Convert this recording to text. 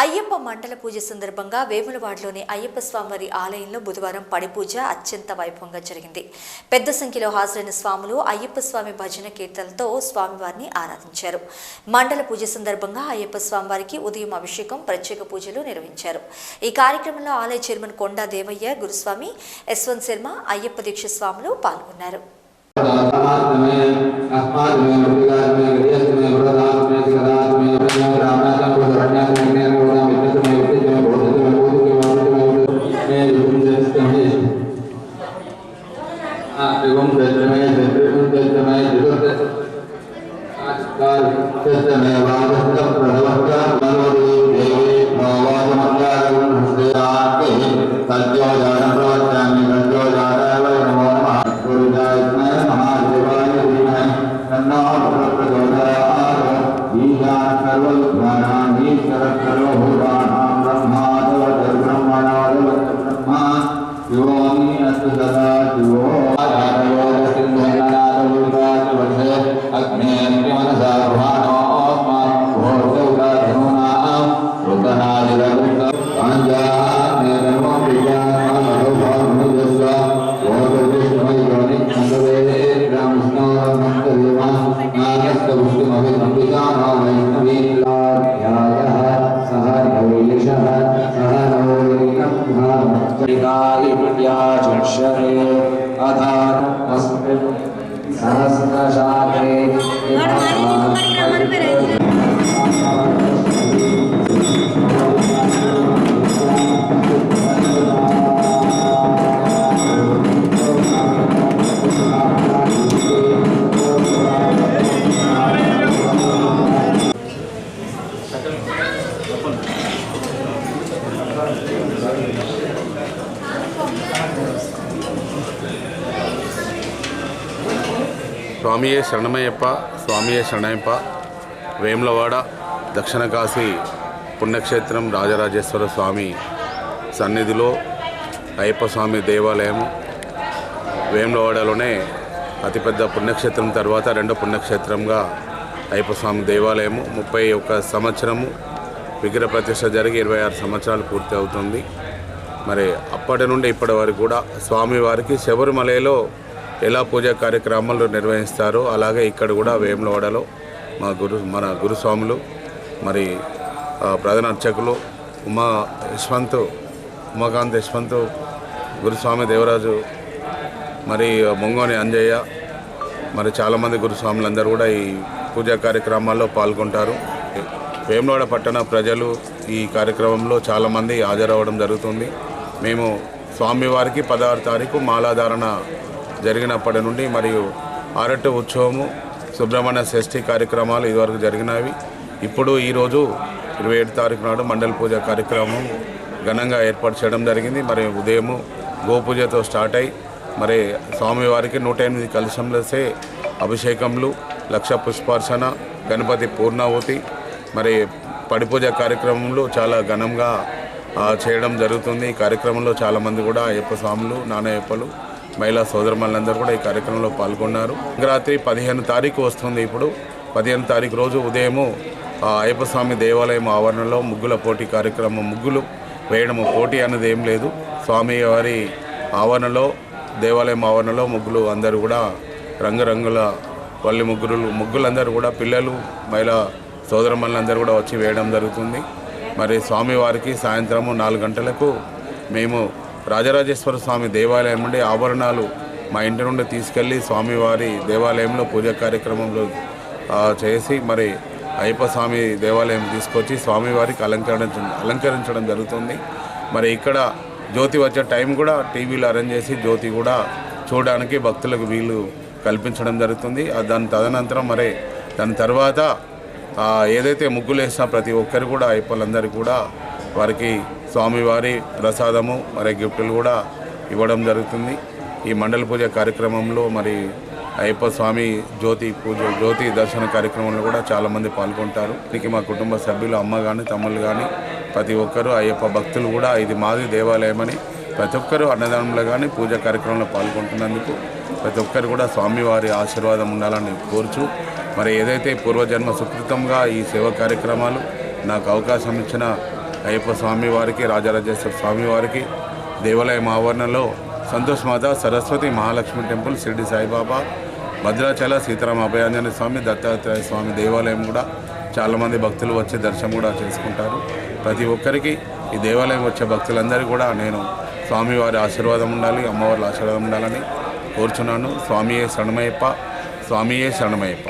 అయ్యప్ప మండల పూజ సందర్భంగా వేములవాడలోని అయ్యప్ప స్వామివారి ఆలయంలో బుధవారం పడిపూజ అత్యంత వైభవంగా జరిగింది. పెద్ద సంఖ్యలో హాజరైన స్వాములు అయ్యప్ప స్వామి భజన కీర్తనలతో స్వామివారిని ఆరాధించారు. మండల పూజ సందర్భంగా అయ్యప్ప స్వామివారికి ఉదయం అభిషేకం ప్రత్యేక పూజలు నిర్వహించారు. ఈ కార్యక్రమంలో ఆలయ చైర్మన్ కొండా దేవయ్య గురుస్వామి యశ్వంత్ శర్మ అయ్యప్ప దీక్ష స్వాములు పాల్గొన్నారు. तज्जोजा कालिपुण्याजुष्यते अधानमस्मिन् Thank you. స్వామియే శరణమయ్యప్ప స్వామియే శరణయ్యప్ప వేములవాడ దక్షిణ కాశీ పుణ్యక్షేత్రం రాజరాజేశ్వర స్వామి సన్నిధిలో అయ్యప్ప స్వామి దేవాలయం వేములవాడలోనే అతిపెద్ద పుణ్యక్షేత్రం తర్వాత రెండో పుణ్యక్షేత్రంగా అయ్యప్ప స్వామి దేవాలయము. ముప్పై ఒక్క సంవత్సరము విగ్రహ ప్రతిష్ట జరిగి ఇరవై ఆరు సంవత్సరాలు పూర్తి అవుతుంది. మరి అప్పటి నుండి ఇప్పటి వరకు కూడా స్వామివారికి శబరిమలలో ఎలా పూజా కార్యక్రమాలు నిర్వహిస్తారో అలాగే ఇక్కడ కూడా వేములవాడలో మా గురు మన గురుస్వాములు మరి ప్రధాన అర్చకులు ఉమా యశ్వంత్ ఉమాకాంత్ యశ్వంత్ గురుస్వామి దేవరాజు మరి మొంగోని అంజయ్య మరి చాలామంది గురుస్వాములందరూ కూడా ఈ పూజా కార్యక్రమాల్లో పాల్గొంటారు. వేములవాడ పట్టణ ప్రజలు ఈ కార్యక్రమంలో చాలామంది హాజరవ్వడం జరుగుతుంది. మేము స్వామివారికి పదహారు తారీఖు మాలాధారణ జరిగినప్పటి నుండి మరియు ఆరట్టు ఉత్సవము సుబ్రహ్మణ్య షష్ఠి కార్యక్రమాలు ఇదివరకు జరిగినవి. ఇప్పుడు ఈరోజు ఇరవై ఏడు తారీఖు నాడు మండల పూజ కార్యక్రమం ఘనంగా ఏర్పాటు చేయడం జరిగింది. మరి ఉదయము గోపూజతో స్టార్ట్ అయి మరి స్వామివారికి నూట ఎనిమిది కలశంలసే అభిషేకములు లక్ష పుష్పార్చన గణపతి పూర్ణాహుతి మరి పడిపూజ కార్యక్రమంలో చాలా ఘనంగా చేయడం జరుగుతుంది. ఈ కార్యక్రమంలో చాలామంది కూడా అయ్యప్ప స్వాములు నానయ్యప్పలు మహిళా సోదరమల్లందరూ కూడా ఈ కార్యక్రమంలో పాల్గొన్నారు. రాత్రి పదిహేను తారీఖు వస్తుంది ఇప్పుడు. పదిహేను తారీఖు రోజు ఉదయము ఆ, అయ్యప్ప స్వామి దేవాలయం ఆవరణలో ముగ్గుల పోటీ కార్యక్రమం ముగ్గులు వేయడము పోటీ అనేది ఏం లేదు. స్వామి వారి ఆవరణలో దేవాలయం ఆవరణలో ముగ్గులు అందరూ కూడా రంగురంగుల వల్లి ముగ్గురులు ముగ్గులందరూ కూడా పిల్లలు మహిళా సోదరమల్లందరూ కూడా వచ్చి వేయడం జరుగుతుంది. మరి స్వామివారికి సాయంత్రము నాలుగు గంటలకు మేము రాజరాజేశ్వర స్వామి దేవాలయం నుండి ఆభరణాలు మా ఇంటి నుండి తీసుకెళ్ళి స్వామివారి దేవాలయంలో పూజ కార్యక్రమంలో చేసి మరి అయ్యప్ప స్వామి దేవాలయం తీసుకొచ్చి స్వామివారికి అలంకరించడం అలంకరించడం జరుగుతుంది. మరి ఇక్కడ జ్యోతి వచ్చే టైం కూడా టీవీలో అరేంజ్ చేసి జ్యోతి కూడా చూడడానికి భక్తులకు వీలు కల్పించడం జరుగుతుంది. దాని తదనంతరం మరి దాని తర్వాత ఏదైతే ముగ్గులు వేసినా ప్రతి ఒక్కరు కూడా అయ్యప్పలందరూ కూడా వారికి స్వామివారి ప్రసాదము మరి గిఫ్టులు కూడా ఇవ్వడం జరుగుతుంది. ఈ మండల పూజ కార్యక్రమంలో మరి అయ్యప్ప స్వామి జ్యోతి పూజ జ్యోతి దర్శన కార్యక్రమంలో కూడా చాలామంది పాల్గొంటారు. దీనికి మా కుటుంబ సభ్యులు అమ్మ కానీ తమ్ముళ్ళు కానీ ప్రతి ఒక్కరూ అయ్యప్ప భక్తులు కూడా ఇది మాది దేవాలయమని ప్రతి ఒక్కరూ అన్నదానంలో కానీ పూజ కార్యక్రమంలో పాల్గొంటున్నందుకు ప్రతి ఒక్కరు కూడా స్వామివారి ఆశీర్వాదం ఉండాలని కోరుచు మరి ఏదైతే పూర్వజన్మ సుకృతంగా ఈ సేవా కార్యక్రమాలు నాకు అవకాశం ఇచ్చిన అయ్యప్ప స్వామి వారికి రాజరాజేశ్వర స్వామి వారికి దేవాలయం ఆవరణలో సంతోష్ మాత సరస్వతి మహాలక్ష్మి టెంపుల్ షిరిడి సాయిబాబా భద్రాచల సీతారామ అభయాంజనేయ స్వామి దత్తాత్రేయ స్వామి దేవాలయం కూడా చాలామంది భక్తులు వచ్చి దర్శనం కూడా చేసుకుంటారు. ప్రతి ఒక్కరికి ఈ దేవాలయం వచ్చే భక్తులందరికీ కూడా నేను స్వామివారి ఆశీర్వాదం ఉండాలి అమ్మవారి ఆశీర్వాదం ఉండాలని కోరుచున్నాను. స్వామియే శరణమయ్యప్ప స్వామియే శరణమయ్యప్ప.